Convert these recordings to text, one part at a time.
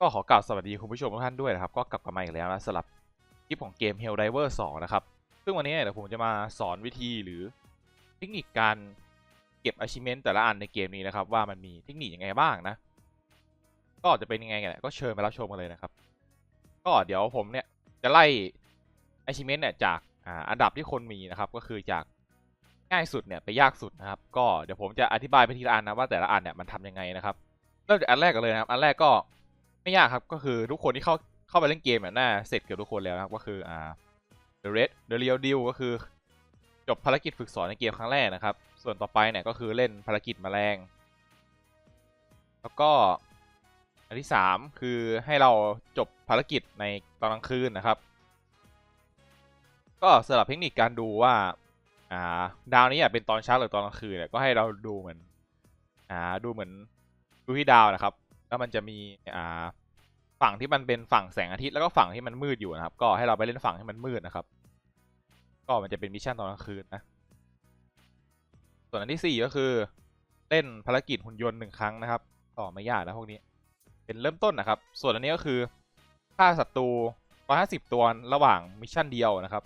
ก็ขอกล่าวสวัสดีคุณผู้ชมทุกท่านด้วยนะครับ ก็กลับมาอีกแล้วนะสำหรับคลิปของเกม Helldiver 2 นะครับ ซึ่งวันนี้เดี๋ยวผมจะมาสอนวิธีหรือเทคนิคการเก็บ achievement แต่ละอันในเกมนี้นะครับ ว่ามันมีเทคนิคยังไงบ้างนะ ก็จะเป็นยังไงกันก็เชิญมารับชมกันเลยนะครับ ก็เดี๋ยวผมเนี่ยจะไล่ achievement เนี่ยจากอ,อันดับที่คนมีนะครับ ก็คือจากง่ายสุดเนี่ยไปยากสุดนะครับ ก็เดี๋ยวผมจะอธิบายไปทีละอันนะว่าแต่ละอันเนี่ยมันทำยังไงนะครับเริ่มจากอันแรกกันเลยนะครับ อันแรกก็ ไม่ยากครับ ก็คือทุกคนที่เข้าเข้าไปเล่นเกมเนี่ยน่าเสร็จเกือบทุกคนแล้วนะครับ ก็คืออ่า The Red The Real Deal ก็คือ จบภารกิจฝึกสอนในเกมครั้งแรกนะครับ ส่วนต่อไปเนี่ยก็คือเล่นภารกิจแมลง แล้วก็อันที่ 3 คือให้เราจบภารกิจในตอนกลางคืนนะครับ ก็สำหรับเทคนิคการดูว่าอ่าดาวนี้อะเป็นตอนเช้าหรือตอนกลางคืนเนี่ยก็ให้เราดูเหมือนอ่าดูเหมือนดูที่ดาวนะครับ แล้วมันจะมีอ่าฝั่งที่มันเป็นฝั่งแสงอาทิตย์แล้วก็ฝั่งที่มันมืดอยู่นะครับ ก็ให้เราไปเล่นฝั่งที่มันมืดนะครับ ก็มันจะเป็นมิชชั่นตอนกลางคืนนะส่วนอันที่4ก็คือ เล่นภารกิจหุ่นยนต์หนึ่งครั้งนะครับก็ไม่ยากนะพวกนี้ เป็นเริ่มต้นนะครับ ส่วนอันนี้ก็คือฆ่าศัตรู150ตัวระหว่างมิชชั่นเดียวนะครับ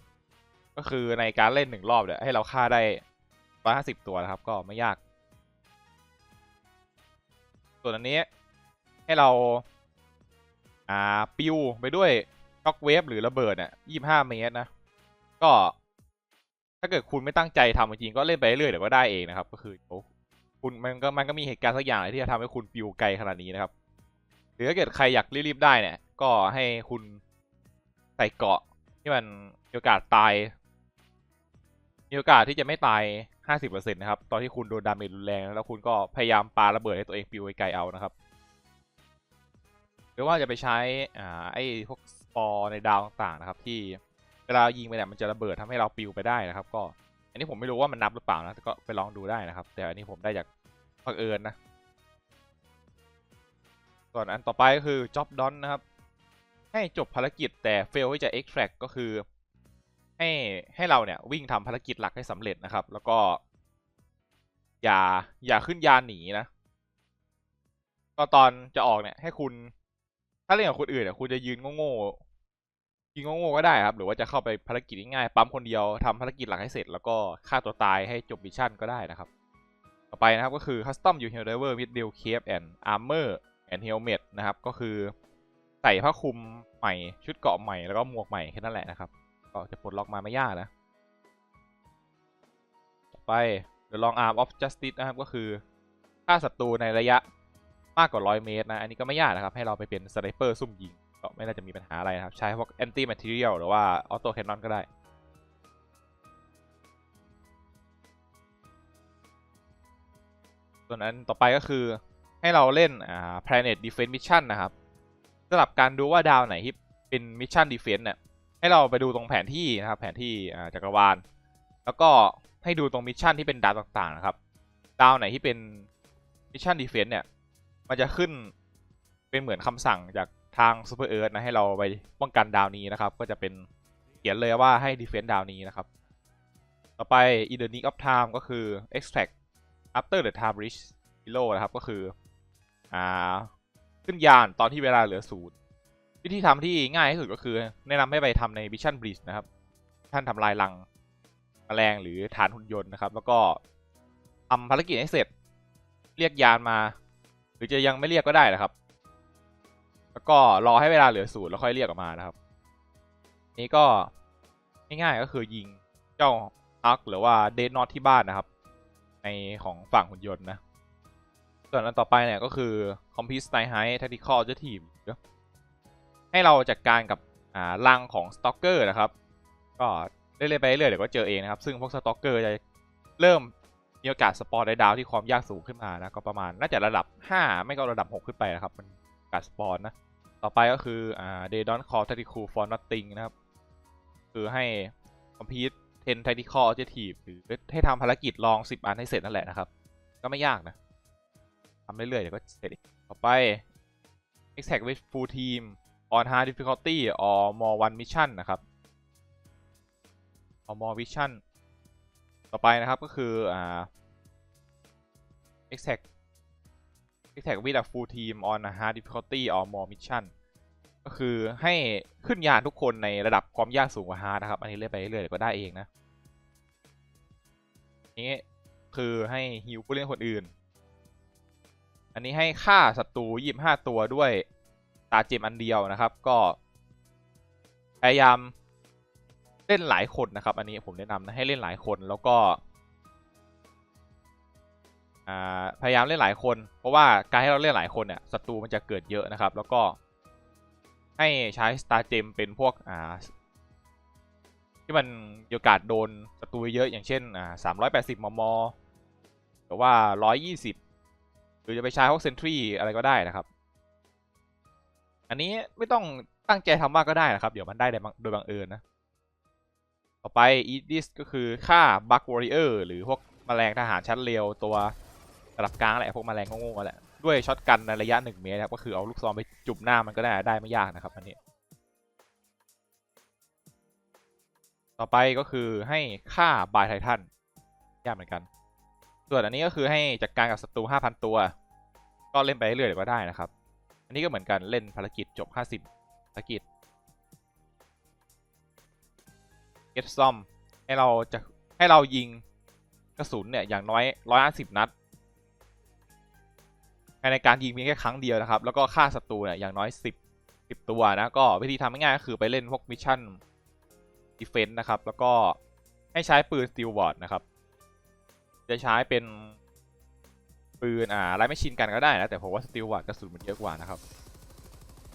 ก็คือในการเล่นหนึ่งรอบเนี่ยให้เราฆ่าได้150ตัวนะครับ ก็ไม่ยาก ส่วนอันนี้ ให้เรา อ่า ปิวไปด้วยช็อกเวฟหรือระเบิดเนี่ย25เมตรนะ ก็ ถ้าเกิดคุณไม่ตั้งใจทำจริงก็เล่นไปเรื่อยเดี๋ยวก็ได้เองนะครับ ก็คือโอ้คุณมันก็มันก็มีเหตุการณ์สักอย่างที่จะทำให้คุณปิวไกลขนาดนี้นะครับ หรือถ้าเกิดใครอยากรีบๆได้เนี่ย ก็ให้คุณใส่เกาะที่มันมีโอกาสตาย มีโอกาสที่จะไม่ตาย 50%นะครับ ตอนที่คุณโดนดาเมจรุนแรง แล้วคุณก็พยายามปาระเบิดให้ตัวเองปิวไกลเอานะครับ รือว่าจะไปใช้อ่าไอ้พวกสปอร์ในดาวต่างๆนะครับ ที่เวลายิงไปเนี่ยมันจะระเบิดทำให้เราปิวไปได้นะครับ ก็อันนี้ผมไม่รู้ว่ามันนับหรือเปล่านะก็ไปลองดูได้นะครับ แต่อันนี้ผมได้จากบังเอิญนะส่วนอันต่อไปก็คือ job done นะครับ ให้จบภารกิจแต่ fail ที่จะ extract ก็คือ ให้ให้เราเนี่ยวิ่งทำภารกิจหลักให้สำเร็จนะครับ แล้วก็ อย่าอย่าขึ้นยานหนีนะ ก็ตอนจะออกเนี่ยให้คุณาเล่นกับคนอื่นเนี่ยคุณจะยืนโง่ๆยืนโง่ๆก็ได้ครับ หรือว่าจะเข้าไปภารกิจง่ายๆปั๊มคนเดียวทำภารกิจหลักให้เสร็จ แล้วก็ฆ่าตัวตายให้จบมิชชั่นก็ได้นะครับ ต่อไปนะครับก็คือ custom you hell diver with deal cape and armor and helmet นะครับ ก็คือใส่ผ้าคลุมใหม่ชุดเกราะใหม่แล้วก็หมวกใหม่แค่นั้นแหละนะครับ ก็จะปลดล็อกมาไม่ยากนะ ต่อไป the long arm of justice นะครับก็คือฆ่าศัตรูในระยะ มากกว่า100เมตรนะ อันนี้ก็ไม่ยากนะครับ ให้เราไปเป็นสไนเปอร์ซุ่มยิง ก็ไม่น่าจะมีปัญหาอะไรนะครับ ใช้พวก anti material หรือว่า auto cannon ก็ได้ส่วนนั้นต่อไปก็คือให้เราเล่นอ่า planet defense mission นะครับสำหรับการดูว่าดาวไหนที่เป็น mission defense เนี่ยให้เราไปดูตรงแผนที่นะครับ แผนที่อ่าจักรวาล แล้วก็ให้ดูตรงมิชชั่นที่เป็นดาวต่างๆนะครับ ดาวไหนที่เป็นมิชชั่นดีเฟนต์เนี่ย มันจะขึ้นเป็นเหมือนคำสั่งจากทางซูเปอร์เอิร์ธนะให้เราไปป้องกันดาวนี้นะครับ ก็จะเป็นเขียนเลยว่าให้ดีเฟนต์ดาวนี้นะครับ ต่อไป in the nick of time ก็คือ extract after the time reach below นะครับก็คืออ่าขึ้นยานตอนที่เวลาเหลือศูนย์วิธีทำที่ง่ายที่สุดก็คือแนะนำให้ไปทำใน Mission Breach นะครับ ท่านทำลายรังแมลงหรือฐานหุ่นยนต์นะครับ แล้วก็ทำภารกิจให้เสร็จ เรียกยานมา รือจะยังไม่เรียกก็ได้นะครับ แล้วก็รอให้เวลาเหลือศูนย์แล้วค่อยเรียกออกมานะครับ นี่ก็ง่ายๆก็คือยิงเจ้าอาร์คหรือว่าเดนนอตที่บ้านนะครับ ในของฝั่งหุ่นยนต์นะ ส่วนอันต่อไปเนี่ยก็คือ Complete Snipe High Tactical Objective ให้เราจัดการกับอ่ารังของสต็อกเกอร์นะครับ ก็เรื่อยๆไปเรื่อยๆเดี๋ยวก็เจอเองนะครับ ซึ่งพวกสต็อกเกอร์จะเริ่ม มีโอกาสสปอร์ในดาวที่ความยากสูงขึ้นมานะก็ประมาณน่าจะระดับ 5 ไม่ก็ระดับ 6 ขึ้นไปนะครับมันกาสสปอร์นะต่อไปก็คืออ่า They don't call tactical for nothing นะครับคือให้ complete 10 tactical objective หรือให้ทำภารกิจลอง 10 อันให้เสร็จนั่นแหละนะครับ ก็ไม่ยากนะทำเรื่อยๆเดี๋ยวก็เสร็จต่อไป exact with full team on hard difficulty or more one mission นะครับ or more vision ต่อไปนะครับก็คืออ่า exact attack with a full team on a hard difficulty or more mission ก็คือให้ขึ้นยานทุกคนในระดับความยากสูงกว่าฮาร์ดนะครับ อันนี้เล่นไปเรื่อยๆก็ได้เองนะนี้คือให้ฮิวผู้เล่นคนอื่น อันนี้ให้ฆ่าศัตรู25ตัวด้วยตาเจมอันเดียวนะครับ ก็พยายาม เล่นหลายคนนะครับ อันนี้ผมแนะนำนะให้เล่นหลายคนแล้วก็พยายามเล่นหลายคน เพราะว่าการให้เราเล่นหลายคนเนี่ยศัตรูมันจะเกิดเยอะนะครับ แล้วก็ให้ใช้สตาร์เจมเป็นพวกอ่าที่มันโอกาสโดนศัตรูเยอะอย่างเช่นอ่า380มมหรือว่า120หรือจะไปใช้พวกเซนทรีอะไรก็ได้นะครับ อันนี้ไม่ต้องตั้งใจทำมากก็ได้นะครับ เดี๋ยวมันได้โดยบังเอิญนะ ต่อไป e d i s ก็คือฆ่า Bug Warrior หรือพวกแมลงทหารชั้นเร็วตัวระดับกลางแหละพวกแมลงโง่ๆแหละด้วยช็อตกันในระยะ1เมตรนะครับก็คือเอาลูกซองไปจุ่มหน้ามันก็ได้ได้ไม่ยากนะครับอันนี้ ต่อไปก็คือให้ฆ่าบายไททันยากเหมือนกัน ส่วนอันนี้ก็คือให้จัดการกับศัตรู5,000 ตัว ก็เล่นไปเรื่อยๆก็ได้นะครับ อันนี้ก็เหมือนกันเล่นภารกิจจบ 50ภารกิจ get ซ่อมให้เราจะให้เรายิงกระสุนเนี่ยอย่างน้อย150นัดภายในการยิงเพียงแค่ครั้งเดียวนะครับ แล้วก็ฆ่าศัตรูเนี่ยอย่างน้อย10 10ตัวนะ ก็วิธีทำง่ายๆก็คือไปเล่นพวกมิชชั่นดีเฟนต์นะครับ แล้วก็ให้ใช้ปืนสตีลวอร์ดนะครับ จะใช้เป็นปืนอ่าไรไม่ชินกันก็ได้นะ แต่ผมว่าสตีลวอร์ดกระสุนมันเยอะกว่านะครับ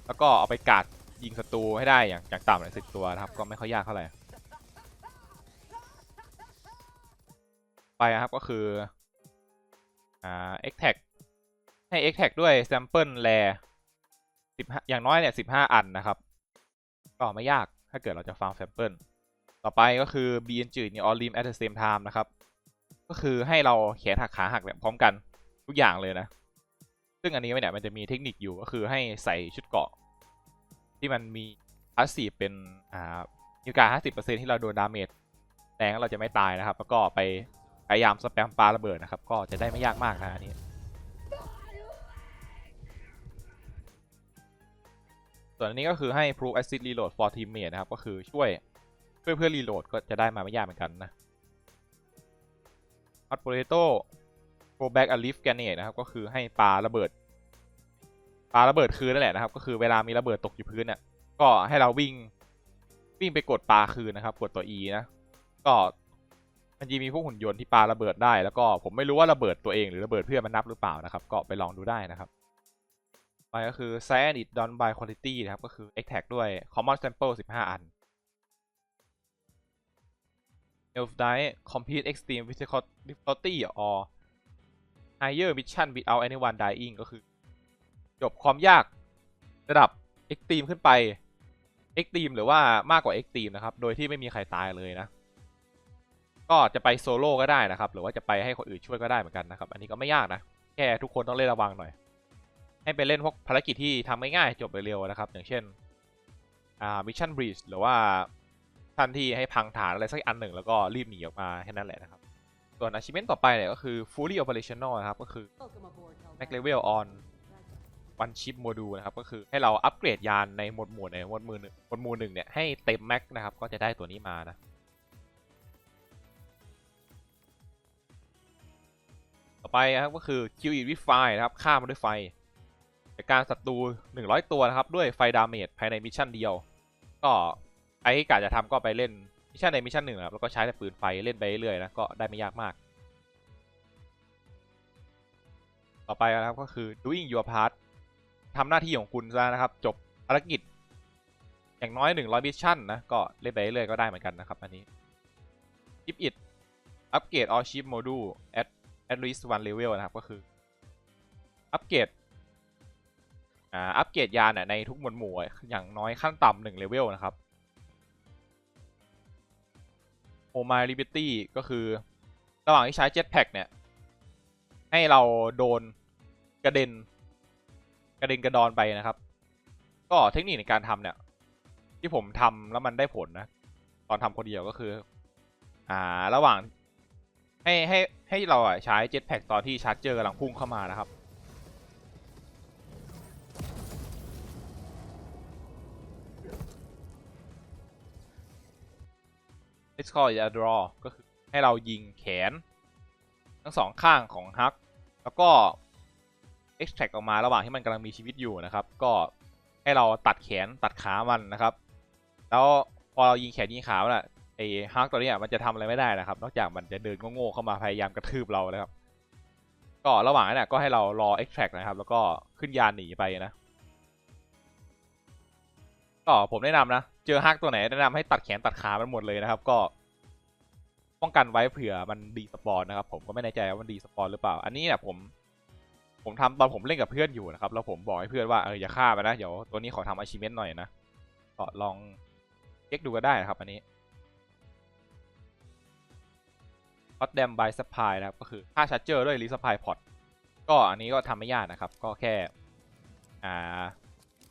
แล้วก็เอาไปกาดยิงศัตรูให้ได้อย่างอย่างต่ำเลยสิบตัวนะครับ ก็ไม่ค่อยยากเท่าไหร่ ไปนะครับก็คืออ่า x tag ให้ x tag ด้วย sample rare 15อย่างน้อยเนี่ย15อันนะครับ ก็ไม่ยากถ้าเกิดเราจะฟัง sample ต่อไปก็คือ b n g เนี่ย all rim at the same time นะครับ ก็คือให้เราแขนหักขาหักแบบพร้อมกันทุกอย่างเลยนะ ซึ่งอันนี้เนี่ยมันจะมีเทคนิคอยู่ก็คือให้ใส่ชุดเกาะ ที่มันมีพาสซีฟเป็นอ่ามีโอกาส50%ที่เราโดนดาเมจแรงแล้วเราจะไม่ตายนะครับ แล้วก็ไป พยายามสแปมปาระเบิดนะครับ ก็จะได้ไม่ยากมากนะอันนี้ส่วนอันนี้ก็คือให้ proof assist reload for teammate นะครับ ก็คือช่วยช่วยเพื่อรีโหลดก็จะได้มาไม่ยากเหมือนกันนะ hot potato go back a lift grenade นะครับ ก็คือให้ปาระเบิดปาระเบิดคืนนั่นแหละนะครับ ก็คือเวลามีระเบิดตกอยู่พื้นเนี่ยก็ให้เราวิ่งวิ่งไปกดปาคืนนะครับ กดตัว E นะ ก็ มันจะมีพวกหุ่นยนต์ที่ปาระเบิดได้ แล้วก็ผมไม่รู้ว่าระเบิดตัวเองหรือระเบิดเพื่อนมันนับหรือเปล่านะครับ ก็ไปลองดูได้นะครับ ไปก็คือ science it done by quality นะครับ ก็คือ extract ด้วย common sample 15 อัน elf die complete extreme difficulty or higher mission without anyone dying ก็คือ จบความยากระดับ extreme ขึ้นไป extreme หรือว่ามากกว่า extreme นะครับ โดยที่ไม่มีใครตายเลยนะ ก็จะไปโซโล่ก็ได้นะครับ หรือว่าจะไปให้คนอื่นช่วยก็ได้เหมือนกันนะครับ อันนี้ก็ไม่ยากนะ แค่ทุกคนต้องเล่นระวังหน่อย ให้ไปเล่นพวกภารกิจที่ทำง่ายๆจบเร็วๆนะครับ อย่างเช่น อ่ามิชชั่นบรีชหรือว่าท่านที่ให้พังฐานอะไรสักอันหนึ่งแล้วก็รีบหนีออกมาแค่นั้นแหละนะครับ ส่วน achievement ต่อไปเนี่ยก็คือ fully operational นะครับ ก็คือ next level on one chip module นะครับ ก็คือให้เราอัปเกรดยานในหมวดหมู่ในหมวดหมู่หนึ่งหมวดหมู่หนึ่งเนี่ยให้เต็มแม็กนะครับ ก็จะได้ตัวนี้มานะ ต่อไปนะครับก็คือ kill it with fire นะครับฆ่ามันด้วยไฟจากการศัตรู 100 ตัวนะครับ ด้วยไฟดาเมจภายในมิชชั่นเดียว ก็ใครที่กะจะทำก็ไปเล่นมิชชั่นในมิชชั่นหนึ่งนะครับแล้วก็ใช้แต่ปืนไฟเล่นไปเรื่อยๆนะก็ได้ไม่ยากมาก ต่อไปนะครับก็คือ doing your part ทำหน้าที่ของคุณซะนะครับ จบภารกิจ อย่างน้อย 100มิชชั่นนะก็เล่นไปเรื่อยๆก็ได้เหมือนกันนะครับ อันนี้ keep it upgrade all ship module at at least one level นะครับ ก็คืออัปเกรดอ่าอัปเกรดยานเนี่ยในทุกหมวดหมู่อย่างน้อยขั้นต่ำหนึ่งเลเวลนะครับ o m y Liberty ก็คือระหว่างที่ใช้ Jetpack เนี่ย ให้เราโดนกระเด็น กระเด็นกระดอนไปนะครับ ก็เทคนิคในการทำเนี่ย ที่ผมทำแล้วมันได้ผลนะ ตอนทำคนเดียวก็คือ อ่า ระหว่าง ให้ให้ให้เราอะใช้เจ็ตแพ็กตอนที่ชาร์จเจอกำลังพุ่งเข้ามานะครับเ Let's call it a draw ก็คือให้เรายิงแขน ทั้งสองข้างของฮัก แล้วก็ extract ออกมาระหว่างที่มันกำลังมีชีวิตอยู่นะครับ ก็ให้เราตัดแขนตัดขามันนะครับ แล้วพอเรายิงแขนยิงขาแล้ว ไอ้ฮักตัวเนี้ยมันจะทำอะไรไม่ได้นะครับ นอกจากมันจะเดินโง่ๆเข้ามาพยายามกระทืบเรานะครับ ก็ระหว่างนั้นก็ให้เรารอ extract นะครับ แล้วก็ขึ้นยานหนีไปนะ ก็ผมแนะนำนะ เจอฮักตัวไหนแนะนำให้ตัดแขนตัดขามันหมดเลยนะครับ ก็ป้องกันไว้เผื่อมันดีสปอนนะครับ ผมก็ไม่แน่ใจว่ามันดีสปอนหรือเปล่า อันนี้เนี่ยผม ผมทำตอนผมเล่นกับเพื่อนอยู่นะครับ แล้วผมบอกให้เพื่อนว่าเอออย่าฆ่ามันนะ เดี๋ยวตัวนี้ขอทำ achievement หน่อยนะ ก็ลองเช็คดูก็ได้นะครับ อันนี้ hot dam by supply นะครับ ก็คือค่าชาร์จเจอร์ด้วย resupply pot ก็อันนี้ก็ทำไม่ยากนะครับ ก็แค่อ่า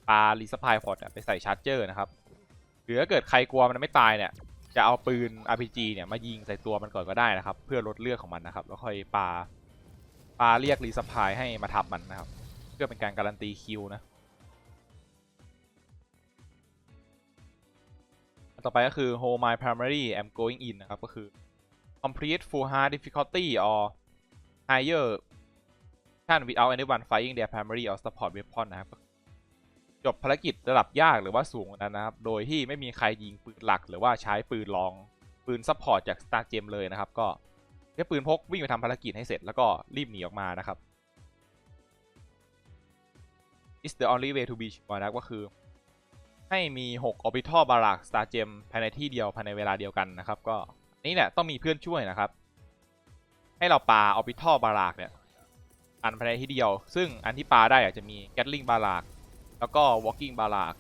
ปา resupply pot ไปใส่ชาร์จเจอร์นะครับ หรือถ้าเกิดใครกลัวมันไม่ตายเนี่ย จะเอาปืน RPG เนี่ยมายิงใส่ตัวมันก่อนก็ได้นะครับ เพื่อลดเลือดของมันนะครับ แล้วค่อยปาปาเรียก resupply ให้มาทับมันนะครับ เพื่อเป็นการการันตีคิวนะ ต่อไปก็คือ hold my primary I'm going in นะครับ ก็คือ complete full hard difficulty or higher mission without anyone firing their primary or support weapon นะครับจบภารกิจระดับยากหรือว่าสูงนั้นนะครับ โดยที่ไม่มีใครยิงปืนหลัก หรือว่าใช้ปืนรองปืนซัพพอร์ตจาก Star Gem เลยนะครับ ก็ใช้ปืนพกวิ่งไปทำภารกิจให้เสร็จแล้วก็รีบหนีออกมานะครับ is the only way to be sure นะครับก็คือ ให้มี 6 orbital barrack Star Gem ภายในที่เดียวภายในเวลาเดียวกันนะครับก็ นี้เนี่ยต้องมีเพื่อนช่วยนะครับ ให้เราปา orbital barrack เนี่ยอันภายในที่เดียว ซึ่งอันที่ปาได้อาจจะมี Gatling barrack แล้วก็ walking barrack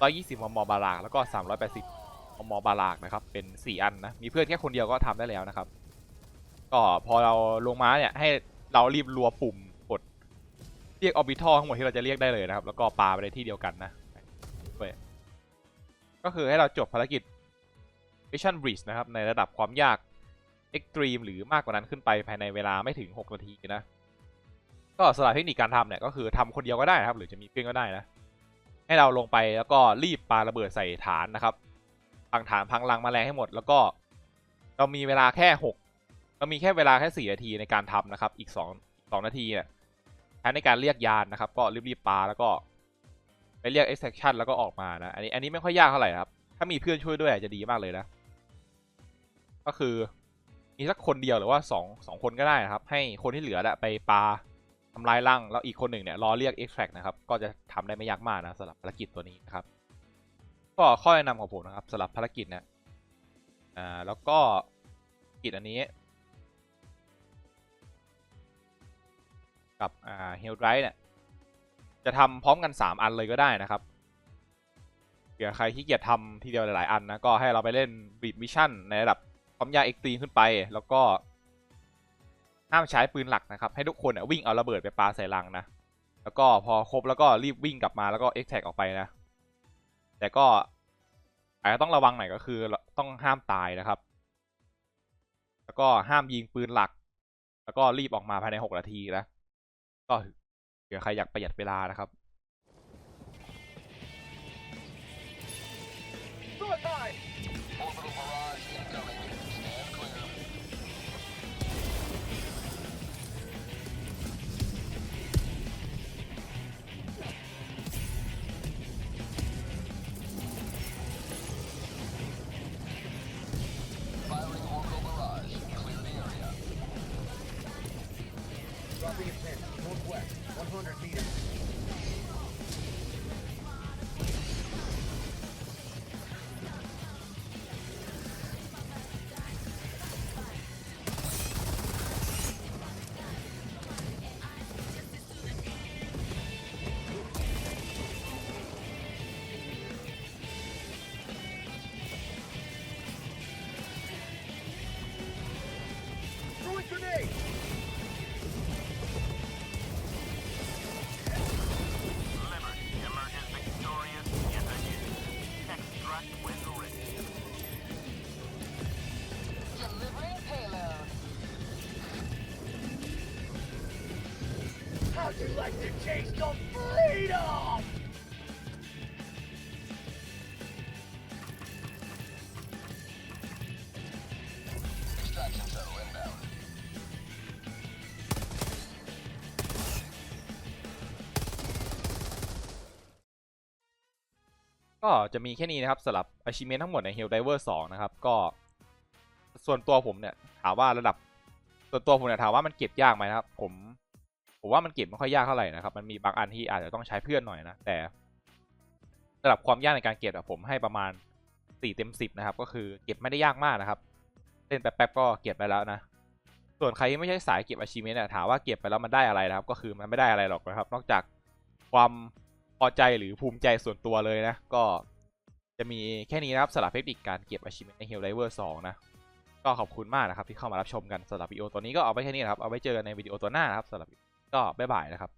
120มม barrack แล้วก็ 380มม barrack นะครับเป็น 4 อันนะมีเพื่อนแค่คนเดียวก็ทำได้แล้วนะครับ ก็พอเราลงมาเนี่ยให้เรารีบรัวปุ่มกดเรียก orbital ทั้งหมดที่เราจะเรียกได้เลยนะครับ แล้วก็ปาไปในที่เดียวกันนะก็คือให้เราจบภารกิจ Mission Bridge นะครับในระดับความยาก Extreme หรือมากกว่านั้นขึ้นไปภายในเวลาไม่ถึง 6 นาทีนะ ก็สำหรับเทคนิคการทำเนี่ยก็คือทำคนเดียวก็ได้นะครับ หรือจะมีเพื่อนก็ได้นะ ให้เราลงไปแล้วก็รีบปาระเบิดใส่ฐานนะครับพังฐานพังรังแมลงให้หมด แล้วก็เรามีเวลาแค่หกเรามีแค่เวลาแค่สี่นาทีในการทำนะครับ อีกสองสองนาทีเนี่ยใช้ในการเรียกยานนะครับ ก็รีบๆปาแล้วก็ไปเรียก extraction แล้วก็ออกมานะ อันนี้อันนี้ไม่ค่อยยากเท่าไหร่ครับ ถ้ามีเพื่อนช่วยด้วยจะดีมากเลยนะ ก็คือมีสักคนเดียวหรือว่าสองสองคนก็ได้นะครับ ให้คนที่เหลือไปปาทำลายร่างแล้วอีกคนหนึ่งเนี่ยรอเรียก extract นะครับ ก็จะทำได้ไม่ยากมากนะสำหรับภารกิจตัวนี้นะครับ ก็ข้อแนะนำของผมนะครับสำหรับภารกิจเนี่ยอ่าแล้วก็กิจอันนี้ กับอ่า h e a l d r i เนี่ยจะทำพร้อมกัน 3 อันเลยก็ได้นะครับเผื่อใครที่เกียจทำทีเดียวหลาย ๆ อันนะก็ให้เราไปเล่น Beat Mission ในระดับ ความยากเอ็กตรีขึ้นไป แล้วก็ห้ามใช้ปืนหลักนะครับ ให้ทุกคนวิ่งเอาระเบิดไปปาใส่รังนะ แล้วก็พอครบแล้วก็รีบวิ่งกลับมาแล้วก็เอ็กแท็กออกไปนะ แต่ก็อาจจะต้องระวังหน่อยก็คือต้องห้ามตายนะครับ แล้วก็ห้ามยิงปืนหลัก แล้วก็รีบออกมาภายใน6นาทีนะ ก็เผื่อใครอยากประหยัดเวลานะครับ like to chase the freedom! ก็จะมีแค่นี้นะครับสำหรับไอชิเมะทั้งหมดใน Hell Diver 2 นะครับ ก็ ส่วนตัวผมเนี่ย ถามว่าระดับ ส่วนตัวผมเนี่ย ถามว่ามันเก็บยากไหมครับ ผม ผมว่ามันเก็บไม่ค่อยยากเท่าไหร่นะครับ มันมีบางอันที่อาจจะต้องใช้เพื่อนหน่อยนะ แต่ระดับความยากในการเก็บอะผมให้ประมาณ4เต็ม10นะครับ ก็คือเก็บไม่ได้ยากมากนะครับ เล่นแป๊บๆก็เก็บไปแล้วนะ ส่วนใครที่ไม่ใช่สายเก็บ achievement เนี่ยถามว่าเก็บไปแล้วมันได้อะไรนะครับ ก็คือมันไม่ได้อะไรหรอกนะครับ นอกจากความพอใจหรือภูมิใจส่วนตัวเลยนะ ก็จะมีแค่นี้นะครับสำหรับเทคนิคการเก็บ achievement ใน Hell Diver 2 นะ ก็ขอบคุณมากนะครับที่เข้ามารับชมกันสำหรับวิดีโอตัวนี้ก็เอาไว้แค่นี้นะครับ เอาไว้เจอกันในวิดีโอตัวหน้านะครับสำหรับ ก็บ๊ายบายนะครับ